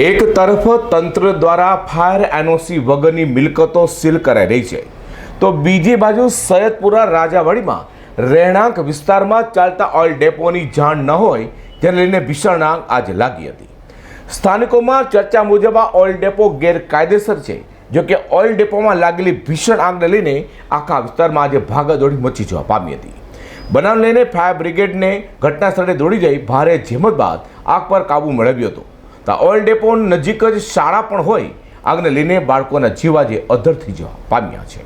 એક તરફ તંત્ર દ્વારા ફાયર એનઓસી વગરની મિલકતો સીલ કરાઈ રહી છે. તો બીજી બાજુ સૈયદપુરા રાજાવાડીમાં રહેણાંક વિસ્તારમાં ચાલતા ઓઇલ ડેપોની જાણ ન હોય તેને લઈને ભીષણ આગ આજે લાગી હતી. સ્થાનિકોમાં ચર્ચા મુજબ આ ઓઇલ ડેપો ગેરકાયદેસર છે જોકે ઓઇલ ડેપોમાં લાગેલી ભીષણ આગને લઈને આખા વિસ્તારમાં આજે ભાગદોડી મચી જવા પામી હતી. બનાવ લઈને ફાયર બ્રિગેડને ઘટના સ્થળે દોડી જઈ ભારે જેમત બાદ આગ પર કાબુ મેળવ્યો હતો. તો ઓઇલ ડેપો નજીક જ શાળા પણ હોય. આગને લઈને બાળકોના જીવા જે અધર થઈ જવા પામ્યા છે.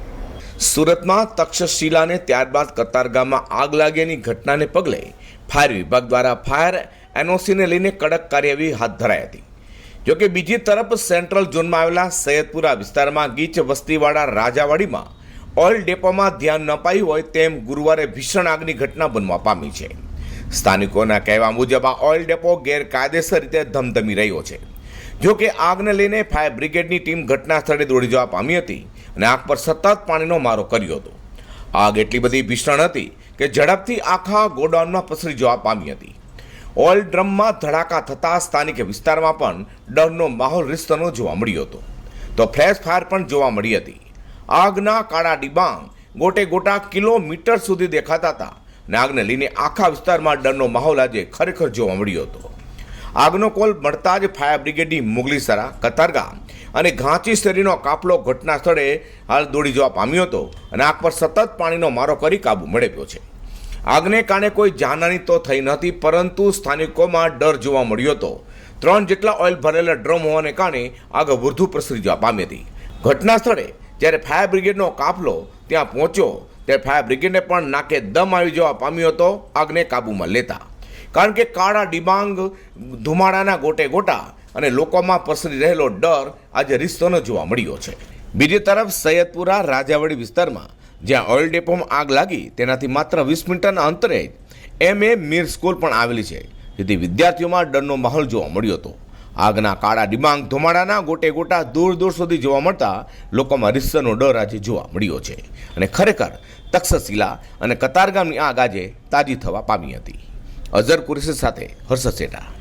સુરતમાં તક્ષશિલાને ત્યારબાદ કતારગામમાં આગ લાગ્યાની ઘટનાને પગલે ફાયર વિભાગ દ્વારા ફાયર એનઓસીને લઈને કડક કાર્યવાહી હાથ ધરાઈ હતી. જોકે બીજી તરફ સેન્ટ્રલ ઝોનમાં આવેલા સૈયદપુરા વિસ્તારમાં ગીચ વસ્તીવાળા રાજાવાડીમાં ઓઇલ ડેપોમાં ધ્યાન ન પાયું હોય તેમ ગુરુવારે ભીષણ આગની ઘટના બનવા પામી છે. સ્થાનિકોના કહેવા મુજબ આ ઓઇલ ડેપો ગેરકાયદેસર રીતે ધમધમી રહ્યો છે. જો કે આગને લઈને ફાયર બ્રિગેડની ટીમ ઘટના સ્થળે દોડી જવા પામી હતી અને આગ પર સતત પાણીનો મારો કર્યો હતો. આગ એટલી બધી ભીષણ હતી કે ઝડપથી આખા ગોડાઉનમાં પસરી જવા પામી હતી. ઓઇલ ડ્રમમાં ધડાકા થતાં સ્થાનિક વિસ્તારમાં પણ ડરનો માહોલ રીતસરનો જોવા મળ્યો હતો. તો ફ્લેશ ફાયર પણ જોવા મળી હતી. આગના કાળા ડિબાંગ ગોટે ગોટા કિલોમીટર સુધી દેખાતા હતા. અને આગને લઈને આખા વિસ્તારમાં ડરનો માહોલ આજે ખરેખર જોવા મળ્યો હતો. આગનો કોલ મળતા જ ફાયર બ્રિગેડની મુગલીસરા કતારગામ અને ઘાંચી શેરીનો કાફલો ઘટના સ્થળે હાલ દોડી જવા પામ્યો હતો અને આગ પર સતત પાણીનો મારો કરી કાબુ મેળવ્યો છે. આગને કારણે કોઈ જાનહાની તો થઈ નથી પરંતુ સ્થાનિકોમાં ડર જોવા મળ્યો હતો. ત્રણ જેટલા ઓઇલ ભરેલા ડ્રમ હોવાને કારણે આગ વધુ પ્રસરી જવા પામી હતી. ઘટના સ્થળે જ્યારે ફાયર બ્રિગેડનો કાફલો ત્યાં પહોંચ્યો ત્યારે ફાયર બ્રિગેડને પણ નાકે દમ આવી જવા પામ્યો હતો, આગને કાબૂમાં લેતા. કારણ કે કાળા ડિબાંગ ધુમાડાના ગોટે ગોટા અને લોકોમાં પસરી રહેલો ડર આજે રિસ્તોનો જોવા મળ્યો છે. બીજી તરફ સૈયદપુરા, રાજાવાડી વિસ્તારમાં, જ્યાં ઓઇલ ડેપોમાં આગ લાગી, તેનાથી માત્ર વીસ મિનિટના અંતરે એમ એ મીર સ્કૂલ પણ આવેલી છે. જેથી વિદ્યાર્થીઓમાં ડરનો માહોલ જોવા મળ્યો હતો. આગના કાળા ડિમાંગ ધુમાડાના ગોટે ગોટા દૂર દૂર સુધી જોવા મળતા લોકોમાં રીતસરનો ડર આજે જોવા મળ્યો છે. અને ખરેખર તક્ષશિલા અને કતારગામની આગ આજે તાજી થવા પામી હતી. અઝર કુરેશી સાથે હર્ષ શેઠા